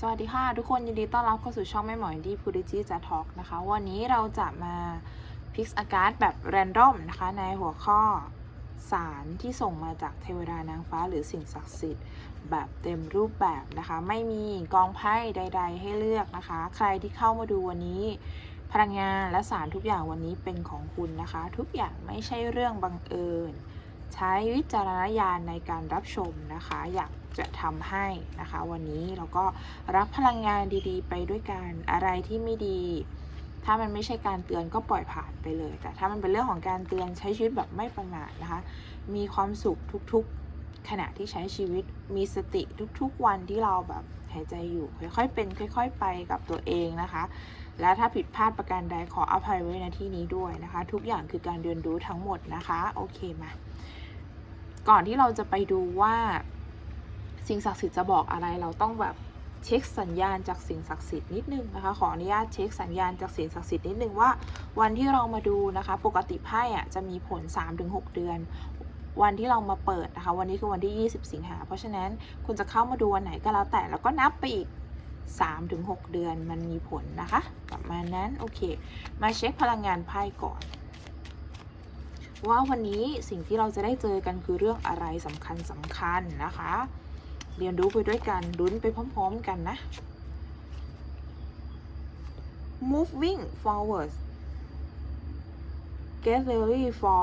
สวัสดีค่ะ ทุกคนยินดีต้อนรับเข้าสู่ช่องแม่หมอยดีพูดิจิจะทอกนะคะ วันนี้เราจะมาพิกอากาศแบบแรนดอมนะคะ ในหัวข้อสารที่ส่งมาจากเทวดานางฟ้าหรือสิ่งศักดิ์สิทธิ์ แบบเต็มรูปแบบนะคะ ไม่มีกองไพ่ใด ๆ ให้เลือกนะคะ ใครที่เข้ามาดูวันนี้ พลังงานและสารทุกอย่างวันนี้เป็นของคุณนะคะ ทุกอย่างไม่ใช่เรื่องบังเอิญ ใช้วิจารณญาณในการรับชมนะคะ อยาก จะทำให้นะคะ วันนี้เราก็รับพลังงานดีๆ ไปด้วยกันอะไรที่ไม่ดี ถ้ามันไม่ใช่การเตือนก็ปล่อยผ่านไปเลย แต่ถ้ามันเป็นเรื่องของการเตือนใช้ชีวิตแบบไม่ประมาทนะคะ มีความสุขทุกๆ ขณะที่ใช้ชีวิตมีสติทุกๆ วันที่เราแบบหายใจอยู่ค่อยๆ เป็น ค่อย ๆ ไปกับตัวเองนะคะ และถ้าผิดพลาดประการใดขออภัยไว้ในที่นี้ด้วยนะคะ ทุกอย่างคือการเรียนรู้ทั้งหมดนะคะ โอเคมาก่อนที่เราจะไปดูว่า สิ่งศักดิ์สิทธิ์จะบอกอะไรเราต้องแบบเช็คสัญญาณจากสิ่งศักดิ์สิทธิ์นิดนึงนะคะ ขออนุญาตเช็คสัญญาณจากสิ่งศักดิ์สิทธิ์นิดนึงว่า วันที่เรามาดูนะคะ ปกติไพ่อะจะมีผล 3-6 เดือน วันที่เรามาเปิดนะคะ วันนี้คือวันที่ 20 สิงหาเพราะฉะนั้นคุณจะเข้ามาดูวันไหนก็แล้วแต่แล้วก็นับไปอีก3-6 เดือนมันมีผลนะคะประมาณนั้นโอเค มาเช็คพลังงานไพ่ก่อนว่าวันนี้สิ่งที่เราจะได้เจอกันคือเรื่องอะไรสำคัญสำคัญนะคะ เรียนรู้ไปด้วยกันลุ้นไปพร้อมๆกันนะ moving forward get ready for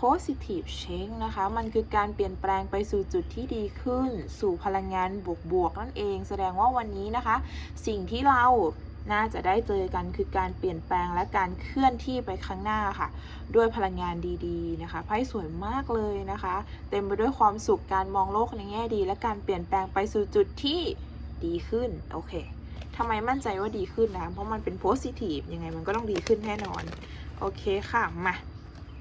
positive change นะคะ มันคือการเปลี่ยนแปลงไปสู่จุดที่ดีขึ้น สู่พลังงานบวกๆนั่นเอง แสดงว่าวันนี้นะคะ สิ่งที่เรา น่าจะได้เจอกันคือการเปลี่ยนแปลงและการเคลื่อนที่ไปข้างหน้าค่ะ ด้วยพลังงานดีๆนะคะไพ่สวยมากเลยนะคะ เต็มไปด้วยความสุขการมองโลกในแง่ดี และการเปลี่ยนแปลงไปสู่จุดที่ดีขึ้นโอเคทำไมมั่นใจว่าดีขึ้นนะเพราะมันเป็นโพสิทีฟยังไงมันก็ต้องดีขึ้นแน่นอนโอเคค่ะมา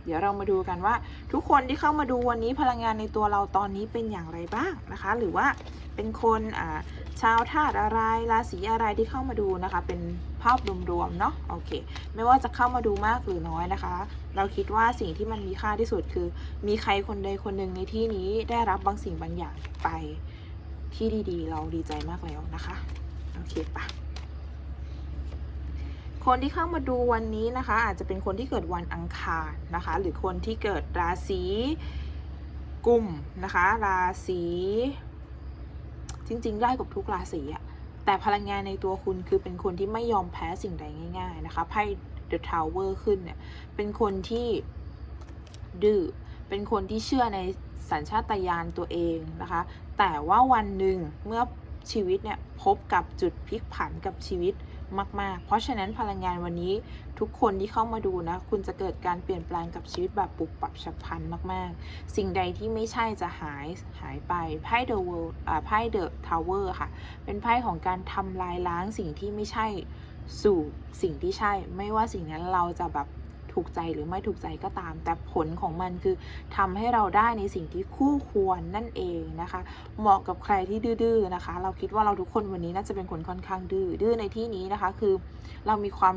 เดี๋ยวเรามาดูกันว่า ทุกคนที่เข้ามาดูวันนี้พลังงานในตัวเราตอนนี้เป็นอย่างไรบ้างนะคะ หรือว่าเป็นคนอ่า ชาวธาตุอะไรราศีอะไรที่เข้ามาดูนะคะ เป็นภาพรวมๆเนาะโอเค ไม่ว่าจะเข้ามาดูมากหรือน้อยนะคะ เราคิดว่าสิ่งที่มันมีค่าที่สุดคือ มีใครคนใดคนหนึ่งในที่นี้ได้รับบางสิ่งบางอย่างไปที่ดีๆ เราดีใจมากแล้วนะคะโอเคปะคนที่เข้ามาดูวันนี้นะคะ อาจจะเป็นคนที่เกิดวันอังคารนะคะ หรือคนที่เกิดราศีกุมนะคะ ราศี จริง ๆ ได้กับทุกราศีอะแต่พลังงานในตัวคุณคือเป็นคนที่ไม่ยอมแพ้สิ่งใดง่าย ๆ นะคะไพ่ The Tower ขึ้นเนี่ยเป็นคนที่ดื้อเป็นคนที่เชื่อในสัญชาตญาณตัวเองนะคะ แต่ว่าวันหนึ่งเมื่อชีวิตเนี่ยพบกับจุดพลิกผันกับชีวิต มาก ๆ เพราะฉะนั้นพลังงานวันนี้ทุกคนที่เข้ามาดูนะ คุณจะเกิดการเปลี่ยนแปลงกับชีวิตแบบปุบปับฉับพลันมาก ๆ สิ่งใดที่ไม่ใช่จะหายหายไปไพ่ The World อ่าไพ่ The Tower ค่ะ เป็นไพ่ของการทำลายล้างสิ่งที่ไม่ใช่สู่สิ่งที่ใช่ ไม่ว่าสิ่งนั้นเราจะแบบ ถูกใจหรือไม่ถูกใจก็ตาม แต่ผลของมันคือทำให้เราได้ในสิ่งที่คู่ควรนั่นเองนะคะ เหมาะกับใครที่ดื้อๆนะคะ เราคิดว่าเราทุกคนวันนี้น่าจะเป็นคนค่อนข้างดื้อดื้อในที่นี้นะคะ คือเรามีความ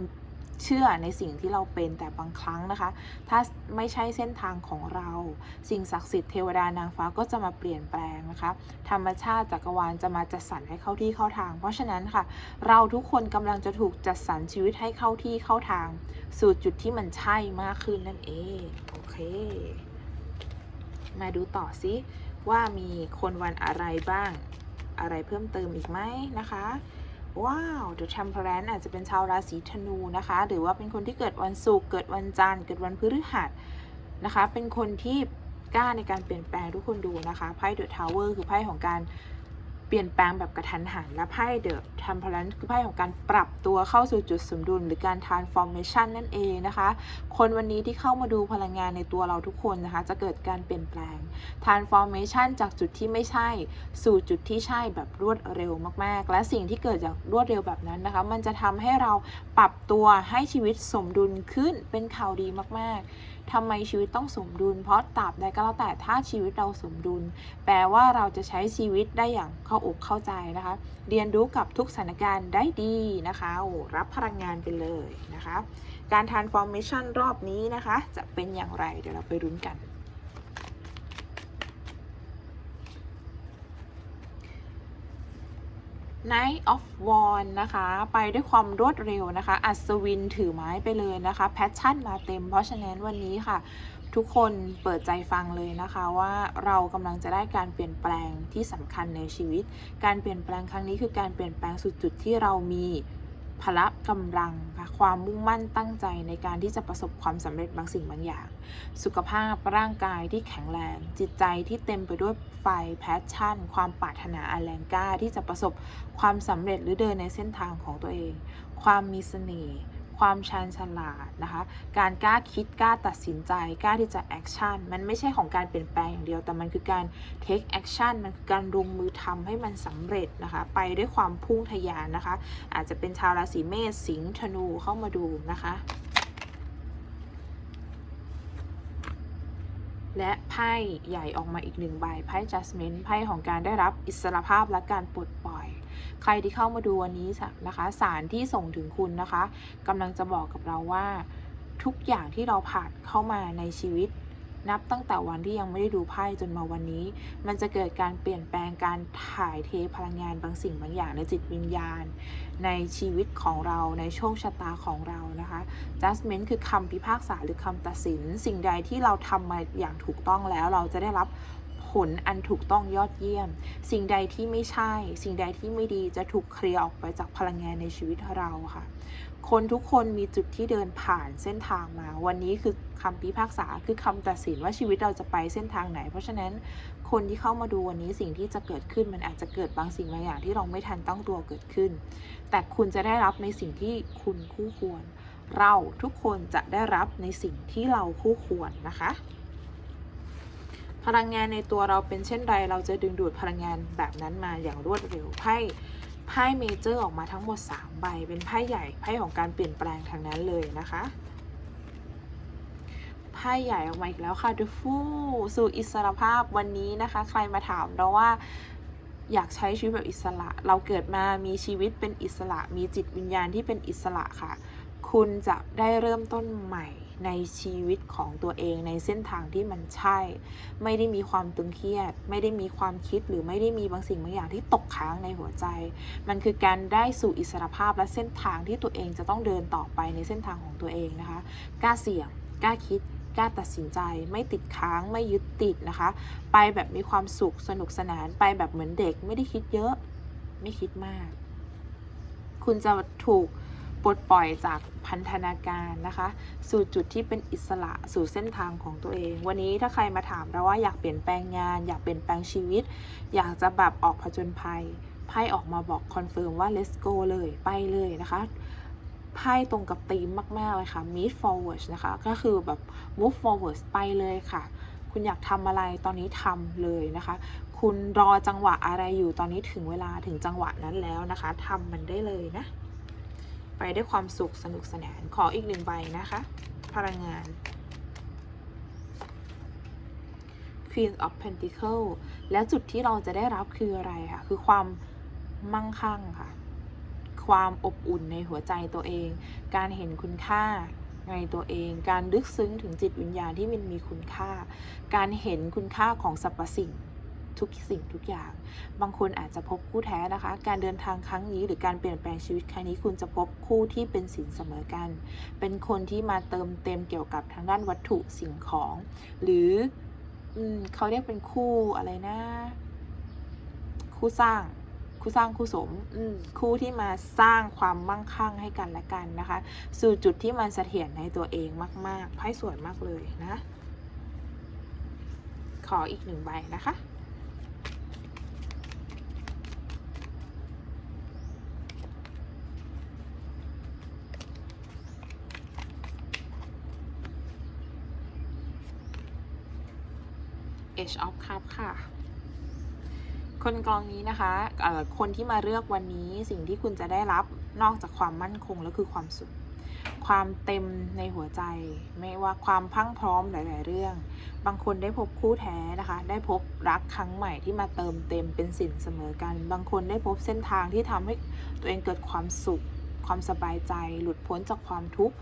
เชื่อในสิ่งที่เราเป็นแต่บางครั้งนะคะ ถ้าไม่ใช่เส้นทางของเรา สิ่งศักดิ์สิทธิ์เทวดานางฟ้าก็จะมาเปลี่ยนแปลงนะคะ ธรรมชาติจักรวาลจะมาจัดสรรให้เข้าที่เข้าทาง เพราะฉะนั้นค่ะ เราทุกคนกำลังจะถูกจัดสรรชีวิตให้เข้าที่เข้าทาง สู่จุดที่มันใช่มากขึ้นนั่นเองโอเค มาดูต่อซิว่ามีคนวันอะไรบ้าง อะไรเพิ่มเติมอีกไหมนะคะ ว้าว The Temperance อาจจะเป็นชาวราศีธนูนะคะ หรือว่าเป็นคนที่เกิดวันศุกร์ เกิดวันจันทร์ เกิดวันพฤหัสนะคะ เป็นคนที่กล้าในการเปลี่ยนแปลงทุกคนดูนะคะ ไพ่ The Tower คือไพ่ของการ เปลี่ยนแปลงแบบกระทันหันและไพ่ The Temperance คือไพ่ของการปรับตัวเข้าสู่จุดสมดุล หรือการ transformation นั่นเองนะคะ คนวันนี้ที่เข้ามาดูพลังงานในตัวเราทุกคนนะคะ จะเกิดการเปลี่ยนแปลง transformation จากจุดที่ไม่ใช่สู่จุดที่ใช่แบบรวดเร็วมากๆ และสิ่งที่เกิดจากรวดเร็วแบบนั้นนะคะ มันจะทำให้เราปรับตัวให้ชีวิตสมดุลขึ้นเป็นข่าวดีมากๆทำไมชีวิตต้องสมดุล เพราะตราบใดก็แล้วแต่ถ้าชีวิตเราสมดุล แปลว่าเราจะใช้ชีวิตได้อย่างเข้าอกเข้าใจนะคะ เรียนรู้กับทุกสถานการณ์ได้ดีนะคะโอ้รับพลังงานไปเลยนะคะ การ transformation รอบนี้นะคะ จะเป็นอย่างไรเดี๋ยวเราไปรุ้นกัน Knight of w a n นะคะ ไปด้วยความรวดเร็วนะคะ อัศวินถือไม้ไปเลยนะคะ แพชชั่นมาเต็ม เพราะฉะนั้นวันนี้ค่ะ ทุกคนเปิดใจฟังเลยนะคะว่าเรากำลังจะได้การเปลี่ยนแปลงที่สำคัญในชีวิต การเปลี่ยนแปลงครั้งนี้คือการเปลี่ยนแปลงสู่จุดที่เรามีพละกำลังค่ะความมุ่งมั่นตั้งใจในการที่จะประสบความสำเร็จบางสิ่งบางอย่าง สุขภาพร่างกายที่แข็งแรง จิตใจที่เต็มไปด้วยไฟแพชชั่น ความปรารถนาอันแรงกล้าที่จะประสบความสำเร็จหรือเดินในเส้นทางของตัวเอง ความมีเสน่ห์ ความชาญฉลาดนะคะ การกล้าคิดกล้าตัดสินใจกล้าที่จะแอคชั่นมันไม่ใช่ของการเปลี่ยนแปลงอย่างเดียว แต่มันคือการเทคแอคชั่นมันคือการลงมือทำให้มันสำเร็จนะคะ ไปด้วยความพุ่งทะยานนะคะ อาจจะเป็นชาวราศีเมษสิงห์ธนูเข้ามาดูนะคะ และไพ่ใหญ่ออกมาอีกหนึ่งใบไพ่ Judgment ไพ่ของการได้รับอิสรภาพและการปลดปล่อย ใครที่เข้ามาดูวันนี้นะคะสารที่ส่งถึงคุณนะคะกำลังจะบอกกับเราว่า ทุกอย่างที่เราผ่านเข้ามาในชีวิต นับตั้งแต่วันที่ยังไม่ได้ดูไพ่จนมาวันนี้ มันจะเกิดการเปลี่ยนแปลงการถ่ายเทพลังงานบางสิ่งบางอย่างในจิตวิญญาณ ในชีวิตของเราในโชคชะตาของเรานะคะ judgment คือคำพิพากษาหรือคำตัดสิน สิ่งใดที่เราทำมาอย่างถูกต้องแล้วเราจะได้รับผลอันถูกต้องยอดเยี่ยม สิ่งใดที่ไม่ใช่ สิ่งใดที่ไม่ดีจะถูกเคลียร์ออกไปจากพลังงานในชีวิตเราค่ะ คนทุกคนมีจุดที่เดินผ่านเส้นทางมา วันนี้คือคำพิพากษาคือคำตัดสินว่าชีวิตเราจะไปเส้นทางไหน เพราะฉะนั้นคนที่เข้ามาดูวันนี้สิ่งที่จะเกิดขึ้นมันอาจจะเกิดบางสิ่งบางอย่างที่เราไม่ทันตั้งตัวเกิดขึ้น แต่คุณจะได้รับในสิ่งที่คุณคู่ควร เราทุกคนจะได้รับในสิ่งที่เราคู่ควรนะคะ พลังงานในตัวเราเป็นเช่นไร เราจะดึงดูดพลังงานแบบนั้นมาอย่างรวดเร็วไพ่ ไพ่เมเจอร์ออกมาทั้งหมด 3 ใบ เป็นไพ่ใหญ่ ไพ่ของการเปลี่ยนแปลงทางนั้นเลยนะคะ ไพ่ใหญ่ออกมาอีกแล้วค่ะ The Fool สู่อิสรภาพวันนี้นะคะ ใครมาถามเราว่าอยากใช้ชีวิตแบบอิสระ เราเกิดมามีชีวิตเป็นอิสระ มีจิตวิญญาณที่เป็นอิสระค่ะ คุณจะได้เริ่มต้นใหม่ ในชีวิตของตัวเองในเส้นทางที่มันใช่ ไม่ได้มีความตึงเครียด ไม่ได้มีความคิดหรือไม่ได้มีบางสิ่งบางอย่างที่ตกค้างในหัวใจ มันคือการได้สู่อิสรภาพและเส้นทางที่ตัวเองจะต้องเดินต่อไปในเส้นทางของตัวเองนะคะกล้าเสี่ยงกล้าคิดกล้าตัดสินใจไม่ติดค้างไม่ยึดติดนะคะ ไปแบบมีความสุขสนุกสนานไปแบบเหมือนเด็ก ไม่ได้คิดเยอะ ไม่คิดมาก คุณจะถูก ลดปล่อยจากพันธนาการนะคะ สู่จุดที่เป็นอิสระสู่เส้นทางของตัวเอง วันนี้ถ้าใครมาถามเราว่าอยากเปลี่ยนแปลงงาน อยากเปลี่ยนแปลงชีวิต อยากจะแบบออกผจญภัยไพ่ออกมาบอกคอนเฟิร์มว่า let's go เลยไปเลยนะคะไพ่ตรงกับธีมมาก ๆ เลยค่ะ move forward นะคะ ก็คือแบบ move forward ไปเลยค่ะ คุณอยากทำอะไรตอนนี้ทำเลยนะคะ คุณรอจังหวะอะไรอยู่ตอนนี้ถึงเวลาถึงจังหวะนั้นแล้วนะคะทำมันได้เลยนะ ไปได้วยความสุขสนุกสนาน ขออีกหนึ่งใบนะคะ พลังงาน Queen of pentacles แล้วจุดที่เราจะได้รับคืออะไรคะคือความมั่งคั่งค่ะ ความอบอุ่นในหัวใจตัวเอง การเห็นคุณค่าในตัวเอง การลึกซึ้งถึงจิตวิญญาณที่มันมีคุณค่า การเห็นคุณค่าของสรรพสิ่ง ทุกสิ่งทุกอย่าง บางคนอาจจะพบคู่แท้นะคะ การเดินทางครั้งนี้ หรือการเปลี่ยนแปลงชีวิตครั้งนี้คุณจะพบคู่ที่เป็นสินเสมอกัน เป็นคนที่มาเติมเต็มเกี่ยวกับทางด้านวัตถุสิ่งของ หรืออเขาเรียกเป็นคู่อะไรนะ คู่สร้างคู่สร้างคู่สมมคู่ที่มาสร้างความมั่งคั่งให้กันและกันนะคะ สู่จุดที่มันเสถียรในตัวเองมาก ๆไพ่สวยมากเลยนะ ขออีกหนึ่งใบนะคะ Age of Cup ค่ะ คนกองนี้นะคะ คนที่มาเลือกวันนี้สิ่งที่คุณจะได้รับนอกจากความมั่นคงแล้วคือความสุข ความเต็มในหัวใจ ไม่ว่าความพังพร้อมหลาย ๆ เรื่อง บางคนได้พบคู่แท้นะคะ ได้พบรักครั้งใหม่ที่มาเติมเต็มเป็นสินเสมอกัน บางคนได้พบเส้นทางที่ทำให้ตัวเองเกิดความสุข ความสบายใจ หลุดพ้นจากความทุกข์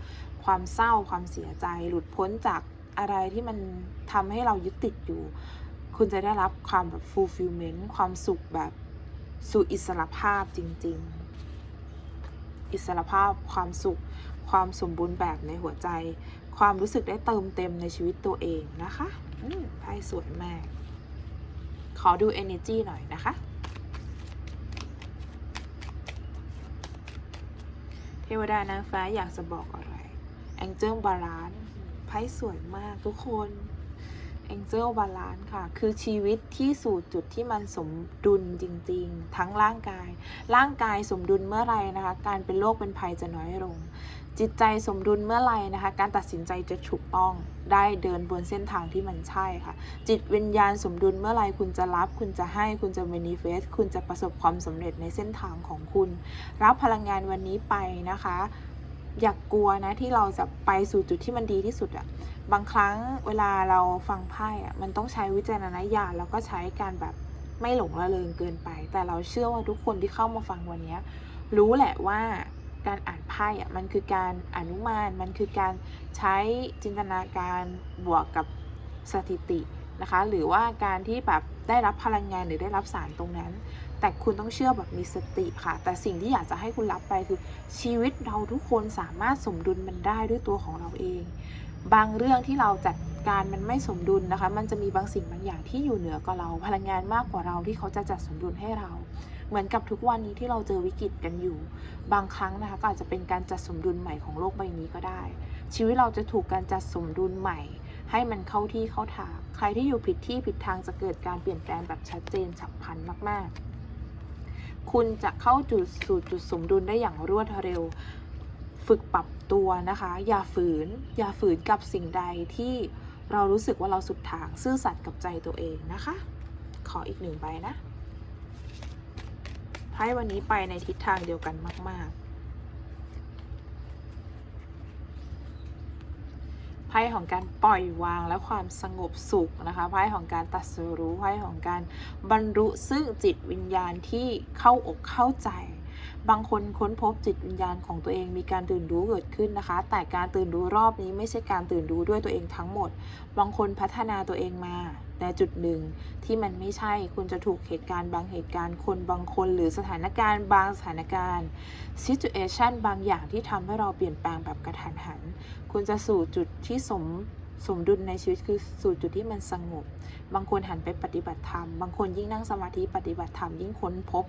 ความเศร้า ความเสียใจ หลุดพ้นจาก อะไรที่มันทำให้เรายึดติดอยู่ คุณจะได้รับความแบบ fulfillment ความสุขแบบสู่อิสรภาพจริง ๆ อิสรภาพความสุข ความสมบูรณ์แบบในหัวใจ ความรู้สึกได้เติมเต็มในชีวิตตัวเองนะคะอืมไพ่สวยมาก ขอดู energy หน่อยนะคะ เทวดานางฟ้าอยากจะบอกอะไร Angel Balance ไพ่สวยมากทุกคน Angel Balance ค่ะ คือชีวิตที่สู่จุดที่มันสมดุลจริง ๆ ทั้งร่างกาย ร่างกายสมดุลเมื่อไหรนะคะ การเป็นโรคเป็นภัยจะน้อยลง จิตใจสมดุลเมื่อไหรนะคะ การตัดสินใจจะถูกต้อง ได้เดินบนเส้นทางที่มันใช่ค่ะ จิตวิญญาณสมดุลเมื่อไหรคุณจะรับ คุณจะให้ คุณจะ manifest คุณจะประสบความสำเร็จในเส้นทางของคุณ รับพลังงานวันนี้ไปนะคะ อย่ากกลัวนะที่เราจะไปสู่จุดที่มันดีที่สุดอะบางครั้งเวลาเราฟังไพ่อะมันต้องใช้วิจารณญาณแล้วก็ใช้การแบบไม่หลงระเริงเกินไป แต่เราเชื่อว่าทุกคนที่เข้ามาฟังวันนี้รู้แหละว่าการอ่านไพ่อะมันคือการอนุมานมันคือการใช้จินตนาการบวกกับสถิตินะคะ หรือว่าการที่แบบ ได้รับพลังงานหรือได้รับสารตรงนั้น แต่คุณต้องเชื่อแบบมีสติค่ะ แต่สิ่งที่อยากจะให้คุณรับไปคือชีวิตเราทุกคนสามารถสมดุลมันได้ด้วยตัวของเราเอง บางเรื่องที่เราจัดการมันไม่สมดุลนะคะ มันจะมีบางสิ่งบางอย่างที่อยู่เหนือกว่าเรา พลังงานมากกว่าเราที่เขาจะจัดสมดุลให้เราเหมือนกับทุกวันนี้ที่เราเจอวิกฤตกันอยู่ บางครั้งนะคะก็อาจจะเป็นการจัดสมดุลใหม่ของโลกใบนี้ก็ได้ ชีวิตเราจะถูกการจัดสมดุลใหม่ ให้มันเข้าที่เข้าทาง ใครที่อยู่ผิดที่ผิดทางจะเกิดการเปลี่ยนแปลงแบบชัดเจนฉับพลันมาก ๆ คุณจะเข้าจุดสู่จุดสมดุลได้อย่างรวดเร็ว ฝึกปรับตัวนะคะ อย่าฝืน อย่าฝืนกับสิ่งใดที่เรารู้สึกว่าเราสุดทาง ซื่อสัตย์กับใจตัวเองนะคะ ขออีกหนึ่งใบนะไพ่วันนี้ไปในทิศทางเดียวกันมาก ๆ พ่ของการปล่อยวางและความสงบสุขนะคะไพ่ของการตัดสรู้ไพ่ของการบรรลุซึ่งจิตวิญญาณที่เข้าอกเข้าใจบางคนค้นพบจิตวิญญาณของตัวเองมีการตื่นรู้เกิดขึ้นนะคะ แต่การตื่นรู้รอบนี้ไม่ใช่การตื่นรู้ด้วยตัวเองทั้งหมด บางคนพัฒนาตัวเองมา ในจุดหนึ่งที่มันไม่ใช่คุณจะถูกเหตุการณ์บางเหตุการณ์คนบางคนหรือสถานการณ์บางสถานการณ์ situation บางอย่างที่ทำให้เราเปลี่ยนแปลงแบบกระทันหัน คุณจะสู่จุดที่สม สมดุลในชีวิตคือสู่จุดที่มันสงบ บางคนหันไปปฏิบัติธรรม บางคนยิ่งนั่งสมาธิปฏิบัติธรรมยิ่งค้นพบ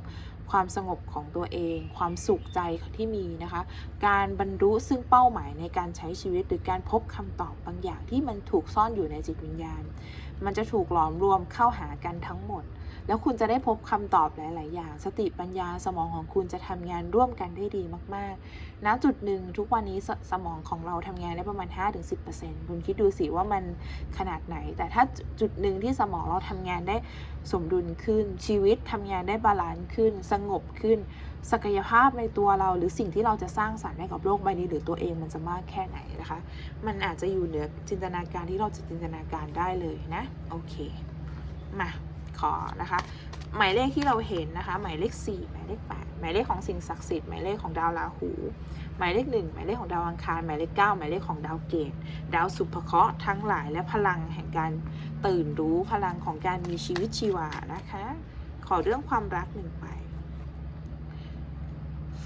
ความสงบของตัวเอง ความสุขใจที่มีนะคะ การบรรลุซึ่งเป้าหมายในการใช้ชีวิต หรือการพบคำตอบบางอย่างที่มันถูกซ่อนอยู่ในจิตวิญญาณ มันจะถูกหลอมรวมเข้าหากันทั้งหมด แล้วคุณจะได้พบคำตอบหลาย ๆ อย่าง สติปัญญาสมองของคุณจะทำงานร่วมกันได้ดีมาก ๆ ณ จุดหนึ่งทุกวันนี้สสมองของเราทำงานได้ประมาณ 5-10%คุณคิดดูสิว่ามันขนาดไหน แต่ถ้าจุดหนึ่งที่สมองเราทำงานได้สมดุลขึ้น ชีวิตทำงานได้บาลานซ์ขึ้น สงบขึ้น ศักยภาพในตัวเราหรือสิ่งที่เราจะสร้างสรรค์ให้กับโลกใบนี้หรือตัวเองมันจะมากแค่ไหนนะคะ มันอาจจะอยู่เหนือจินตนาการที่เราจะจินตนาการได้เลยนะ โอเค มา ขอนะคะ หมายเลขที่เราเห็นนะคะ หมายเลข 4 หมายเลข 8 หมายเลขของสิ่งศักดิ์สิทธิ์หมายเลขของดาวราหู หมายเลข 1 หมายเลขของดาวอังคาร หมายเลข 9 หมายเลขของดาวเกตดาวสุภเคราะห์ทั้งหลายและพลังแห่งการตื่นรู้พลังของการมีชีวิตชีวานะคะ ขอเรื่องความรักหนึ่งไป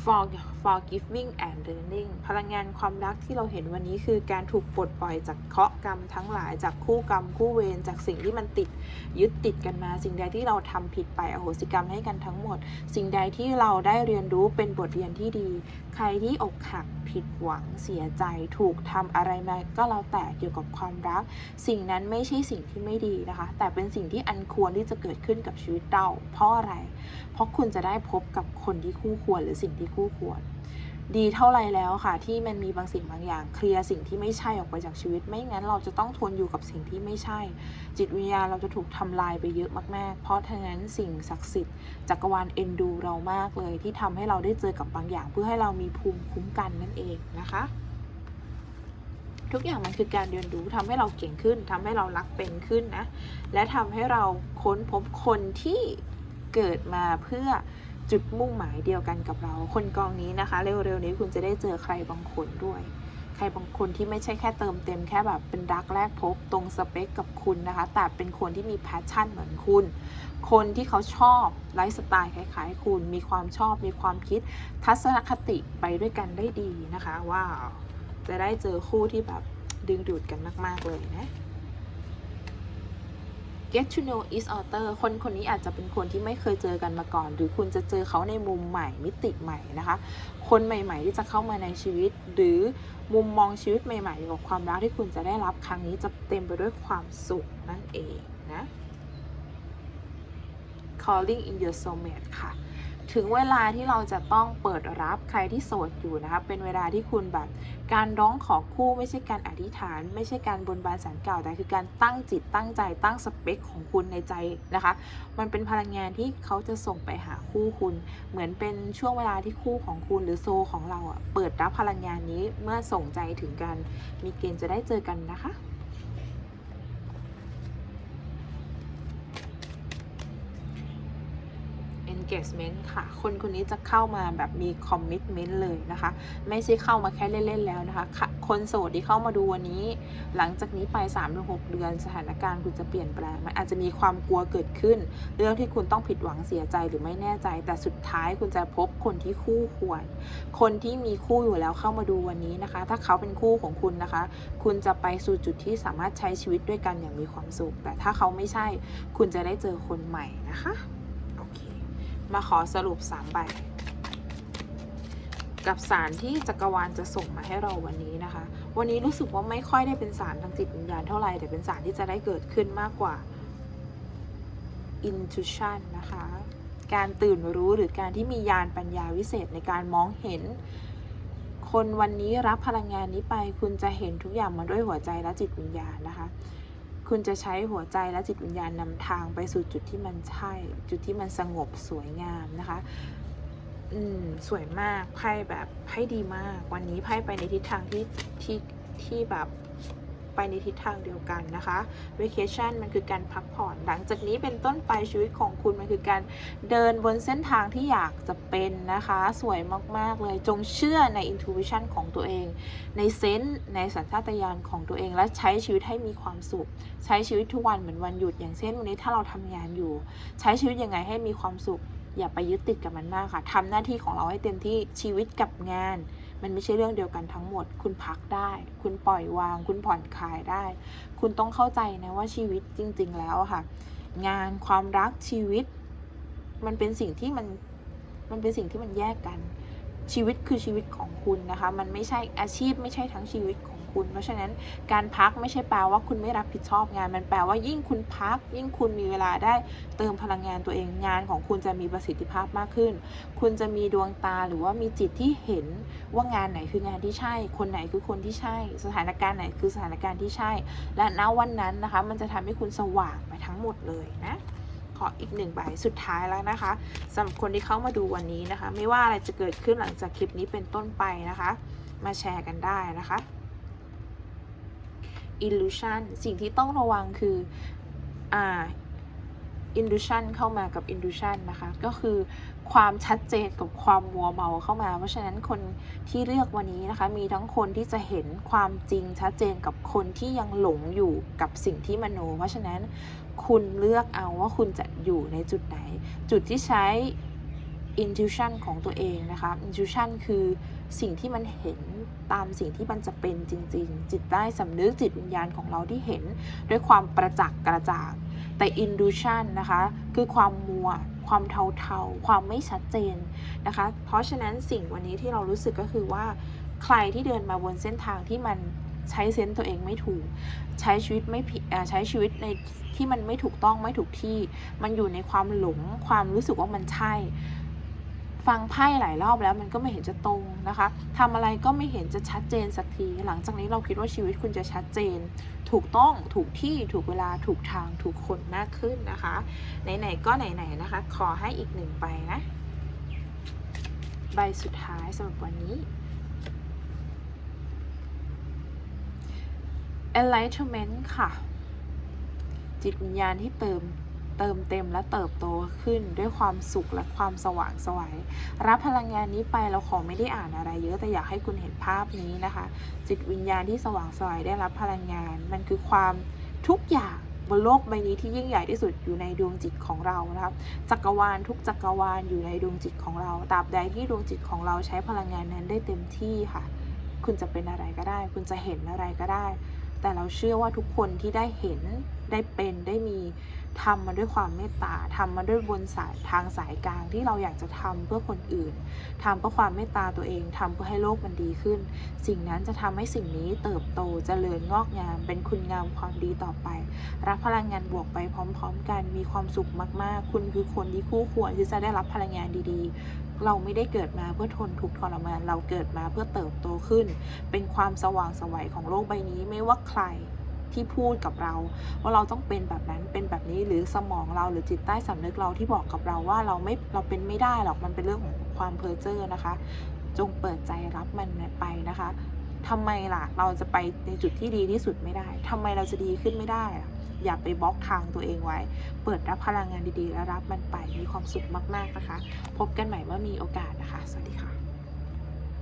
for forgiving and learning พลังงานความรักที่เราเห็นวันนี้คือการถูกปลดปล่อยจากเคราะห์กรรมทั้งหลายจากคู่กรรมคู่เวรจากสิ่งที่มันติดยึดติดกันมา สิ่งใดที่เราทำผิดไปอโหสิกรรมให้กันทั้งหมด สิ่งใดที่เราได้เรียนรู้เป็นบทเรียนที่ดี ใครที่อกหักผิดหวังเสียใจถูกทำอะไรมาก็แล้วแต่เกี่ยวกับความรัก สิ่งนั้นไม่ใช่สิ่งที่ไม่ดีนะคะ แต่เป็นสิ่งที่อันควรที่จะเกิดขึ้นกับชีวิตเราเพราะอะไร เพราะคุณจะได้พบกับคนที่คู่ควรหรือสิ่งที่คู่ควร ดีเท่าไรแล้วค่ะ ที่มันมีบางสิ่งบางอย่าง เคลียร์สิ่งที่ไม่ใช่ออกไปจากชีวิต ไม่งั้นเราจะต้องทนอยู่กับสิ่งที่ไม่ใช่ จิตวิญญาณเราจะถูกทำลายไปเยอะมากๆ เพราะฉะนั้นสิ่งศักดิ์สิทธิ์จักรวาลเอ็นดูเรามากเลย ที่ทำให้เราได้เจอกับบางอย่าง เพื่อให้เรามีภูมิคุ้มกันนั่นเองนะคะทุกอย่างมันคือการเรียนรู้ทำให้เราเก่งขึ้นทำให้เรารักเป็นขึ้นนะ และทำให้เราค้นพบคนที่เกิดมาเพื่อ จุดมุ่งหมายเดียวกันกับเรา คนกองนี้นะคะ เร็วๆนี้คุณจะได้เจอใครบางคนด้วย ใครบางคนที่ไม่ใช่แค่เติมเต็มแค่แบบเป็นรักแรกพบตรงสเปคกับคุณนะคะ แต่เป็นคนที่มีแพชชั่นเหมือนคุณ คนที่เขาชอบไลฟ์สไตล์คล้ายๆ คุณ มีความชอบ มีความคิด ทัศนคติไปด้วยกันได้ดีนะคะว้าวจะได้เจอคู่ที่แบบดึงดูดกันมากๆเลยนะ get to know each other คนคนนี้อาจจะเป็นคนที่ไม่เคยเจอกันมาก่อน หรือคุณจะเจอเขาในมุมใหม่มิติใหม่นะคะ คนใหม่ ๆ ที่จะเข้ามาในชีวิต หรือมุมมองชีวิตใหม่ๆเกี่ยวกับความรักที่คุณจะได้รับครั้งนี้จะเต็มไปด้วยความสุขนั่นเองนะ calling in your soulmate ค่ะ ถึงเวลาที่เราจะต้องเปิดรับใครที่โสดอยู่นะคะเป็นเวลาที่คุณแบบการร้องขอคู่ไม่ใช่การอธิษฐาน ไม่ใช่การบนบานสารกล่าแต่คือการตั้งจิตตั้งใจตั้งสเปคของคุณในใจนะคะ มันเป็นพลังงานที่เขาจะส่งไปหาคู่คุณ เหมือนเป็นช่วงเวลาที่คู่ของคุณหรือโซของเราอะเปิดรับพลังงานนี้เมื่อส่งใจถึงกันมีเกณฑ์จะได้เจอกันนะคะ engagement ค่ะ คนคนนี้จะเข้ามาแบบมี commitment เลยนะคะ ไม่ใช่เข้ามาแค่เล่น ๆ แล้วนะคะ คนโสดที่เข้ามาดูวันนี้ หลังจากนี้ไป3-6เดือน สถานการณ์คุณจะเปลี่ยนแปลง มันอาจจะมีความกลัวเกิดขึ้น เรื่องที่คุณต้องผิดหวังเสียใจหรือไม่แน่ใจ แต่สุดท้ายคุณจะพบคนที่คู่ควร คนที่มีคู่อยู่แล้วเข้ามาดูวันนี้นะคะ ถ้าเขาเป็นคู่ของคุณนะคะ คุณจะไปสู่จุดที่สามารถใช้ชีวิตด้วยกันอย่างมีความสุข แต่ถ้าเขาไม่ใช่ คุณจะได้เจอคนใหม่นะคะ มาขอสรุป3ใบกับสารที่จักรวาลจะส่งมาให้เราวันนี้นะคะ วันนี้รู้สึกว่าไม่ค่อยได้เป็นสารทางจิตวิญญาณเท่าไหร่แต่เป็นสารที่จะได้เกิดขึ้นมากกว่า intuition นะคะ การตื่นรู้หรือการที่มียานปัญญาวิเศษในการมองเห็น คนวันนี้รับพลังงานนี้ไป คุณจะเห็นทุกอย่างมาด้วยหัวใจและจิตวิญญาณนะคะ คุณจะใช้หัวใจและจิตวิญญาณนำทางไปสู่จุดที่มันใช่ จุดที่มันสงบสวยงามนะคะ อืม สวยมากไพ่แบบไพ่ดีมาก วันนี้ไพ่ไปในทิศทางที่ที่ที่แบบ ไปในทิศทางเดียวกันนะคะ vacation มันคือการพักผ่อน หลังจากนี้เป็นต้นไปชีวิตของคุณมันคือการเดินบนเส้นทางที่อยากจะเป็นนะคะ สวยมาก ๆ เลยจงเชื่อใน intuition ของตัวเอง ในเซนส์ในสัญชาตญาณของตัวเอง และใช้ชีวิตให้มีความสุข ใช้ชีวิตทุกวันเหมือนวันหยุด อย่างเช่นวันนี้ถ้าเราทำงานอยู่ ใช้ชีวิตยังไงให้มีความสุข อย่าไปยึดติดกับมันมากค่ะทำหน้าที่ของเราให้เต็มที่ชีวิตกับงาน มันไม่ใช่เรื่องเดียวกันทั้งหมด คุณพักได้ คุณปล่อยวาง คุณผ่อนคลายได้ คุณต้องเข้าใจนะว่าชีวิตจริง ๆ แล้วค่ะ งานความรักชีวิต มันเป็นสิ่งที่มันมันเป็นสิ่งที่มันแยกกัน ชีวิตคือชีวิตของคุณนะคะ มันไม่ใช่อาชีพไม่ใช่ทั้งชีวิตของ คุณ เพราะฉะนั้นการพักไม่ใช่แปลว่าคุณไม่รับผิดชอบงาน มันแปลว่ายิ่งคุณพัก ยิ่งคุณมีเวลาได้เติมพลังงานตัวเองงานของคุณจะมีประสิทธิภาพมากขึ้น คุณจะมีดวงตาหรือว่ามีจิตที่เห็นว่างานไหนคืองานที่ใช่ คนไหนคือคนที่ใช่ สถานการณ์ไหนคือสถานการณ์ที่ใช่ และณวันนั้นนะคะ มันจะทำให้คุณสว่างไปทั้งหมดเลยนะขออีกหนึ่งใบสุดท้ายแล้วนะคะสำหรับคนที่เข้ามาดูวันนี้นะคะ ไม่ว่าอะไรจะเกิดขึ้นหลังจากคลิปนี้เป็นต้นไปนะคะ มาแชร์กันได้นะคะ illusion สิ่งที่ต้องระวังคืออ่า illusion เข้ามากับ illusion นะคะ ก็คือความชัดเจนกับความมัวเมาเข้ามา เพราะฉะนั้นคนที่เลือกวันนี้นะคะ มีทั้งคนที่จะเห็นความจริงชัดเจนกับคนที่ยังหลงอยู่กับสิ่งที่มโน เพราะฉะนั้นคุณเลือกเอาว่าคุณจะอยู่ในจุดไหน จุดที่ใช้ intuition ของตัวเองนะคะ intuition คือสิ่งที่มันเห็น ตามสิ่งที่มันจะเป็นจริง ๆ จิตใต้สำนึกจิตวิญญาณของเราที่เห็นด้วยความประจักษ์กระจ่างแต่ illusion นะคะ คือความมัว ความเทาๆ ความไม่ชัดเจนนะคะ เพราะฉะนั้นสิ่งวันนี้ที่เรารู้สึกก็คือว่าใครที่เดินมาบนเส้นทางที่มันใช้เซนส์ตัวเองไม่ถูก ใช้ชีวิตไม่ผิดใช้ชีวิตในที่มันไม่ถูกต้องไม่ถูกที่ มันอยู่ในความหลงความรู้สึกว่ามันใช่ ฟังไพ่หลายรอบแล้วมันก็ไม่เห็นจะตรงนะคะทำอะไรก็ไม่เห็นจะชัดเจนสักที หลังจากนี้เราคิดว่าชีวิตคุณจะชัดเจน ถูกต้องถูกที่ถูกเวลาถูกทางถูกคนมากขึ้นนะคะ ไหนๆก็ไหนๆนะคะ ขอให้อีกหนึ่งใบนะ ใบสุดท้ายสำหรับวันนี้ enlightenment ค่ะ จิตวิญญาณที่เติม เติมเต็มและเติบโตขึ้นด้วยความสุขและความสว่างไสวยรับพลังงานนี้ไปเราขอไม่ได้อ่านอะไรเยอะแต่อยากให้คุณเห็นภาพนี้นะคะ จิตวิญญาณที่สว่างไสวยได้รับพลังงาน มันคือความทุกอย่างบนโลกใบนี้ที่ยิ่งใหญ่ที่สุดอยู่ในดวงจิตของเรานะครับจักรวาลทุกจักรวาลอยู่ในดวงจิตของเราตราบใดที่ดวงจิตของเราใช้พลังงานนั้นได้เต็มที่ค่ะ คุณจะเป็นอะไรก็ได้ คุณจะเห็นอะไรก็ได้ แต่เราเชื่อว่าทุกคนที่ได้เห็นได้เป็นได้มี ทำมาด้วยความเมตตาทำมาด้วยบนสายทางสายกลางที่เราอยากจะทำเพื่อคนอื่นทำเพื่อความเมตตาตัวเองทำเพื่อให้โลกมันดีขึ้น สิ่งนั้นจะทำให้สิ่งนี้เติบโตเจริญงอกงาม เป็นคุณงามความดีต่อไป รับพลังงานบวกไปพร้อม ๆ กันมีความสุขมากๆ คุณคือคนที่คู่ควรที่จะได้รับพลังงานดีๆ เราไม่ได้เกิดมาเพื่อทนทุกข์ทรมานเราเกิดมาเพื่อเติบโตขึ้น เป็นความสว่างสวัยของโลกใบนี้ไม่ว่าใคร ที่พูดกับเรา ว่าเราต้องเป็นแบบนั้นเป็นแบบนี้หรือสมองเราหรือจิตใต้สำนึกเราที่บอกกับเราว่าเราไม่เราเป็นไม่ได้หรอกมันเป็นเรื่องของความเพ้อเจ้อนะคะ จงเปิดใจรับมันไปนะคะทำไมล่ะเราจะไปในจุดที่ดีที่สุดไม่ได้ทำไมเราจะดีขึ้นไม่ได้อะอย่าไปบล็อกทางตัวเองไว้ เปิดรับพลังงานดีๆ และรับมันไป มีความสุขมาก ๆ นะคะ พบกันใหม่เมื่อมีโอกาสนะคะ สวัสดีค่ะ